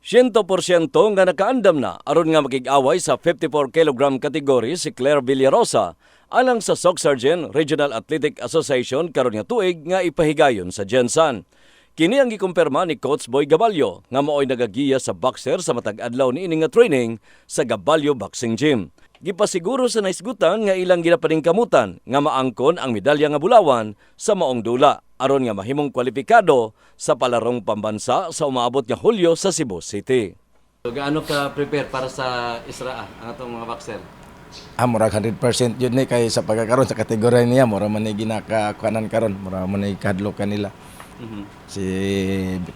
100% nga nakaandam na aron nga makig-away sa 54 kg category si Claire Villarosa alang sa Soc Sergeant Regional Athletic Association karon nga tuig nga ipahigayon sa Jensan. Kini ang gikumpirma ni Coach Boy Gabalyo nga maoy nagagiya sa boxer sa matag adlaw ni nga training sa Gabalyo Boxing Gym. Gipasiguro sa naisgutan nga ilang ginapaning kamutan nga maangkon ang medalya nga bulawan sa maong dula aron nga mahimong kwalipikado sa palarong pambansa sa umaabot nga Hulyo sa Cebu City. So, gaano ka prepare para sa Israa ang atong mga boxer? Ah, murag 100% yun ni kay sa pagkakaroon sa kategorya niya, mura man ni ginakakuanan karon, mura man ni kadlo kanila. Si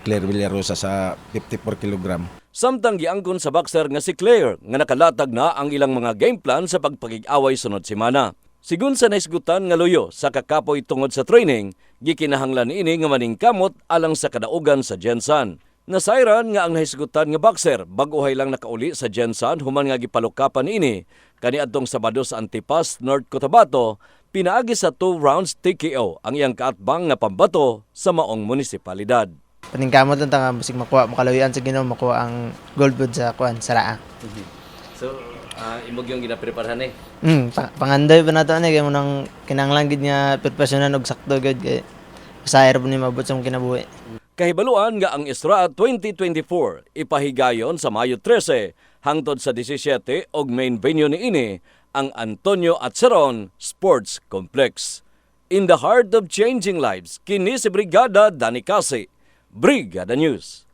Claire Villarosa sa 54 kilogram. Samtang giangkon sa boxer nga si Claire nga nakalatag na ang ilang mga game plan sa pagpakig-away sunod semana. Sigun sa naisgutan nga luyo sa kakapoy tungod sa training, gikinahanglan ini nga maningkamot alang sa kadaugan sa Jensan. Nasayran nga ang nahisgutan nga boxer baguhay lang nakauli sa Jensan human nga gipalukapan ini kaniadtong Sabado sa Antipas, North Cotabato, pinaagi sa 2 rounds TKO ang iyang kaatbang nga pambato sa maong munisipalidad. Paningkamot lang tanga basig makuha makalawian sa Ginoo makuha ang gold sa kuan sa raa. So, imog yung ginapreparahan eh. Mm, pa- pangandoy pa nato ani kay mo nang kinahanglan gid nga preparasyonan og sakto gid kay po ni mabot sa kinabuhi. Kahibaluan nga ang Isra 2024 ipahigayon sa Mayo 13 hangtod sa 17 og main venue ni ini ang Antonio Atzeron Sports Complex. In the heart of changing lives, kini si Brigada Danicasi, Brigada News.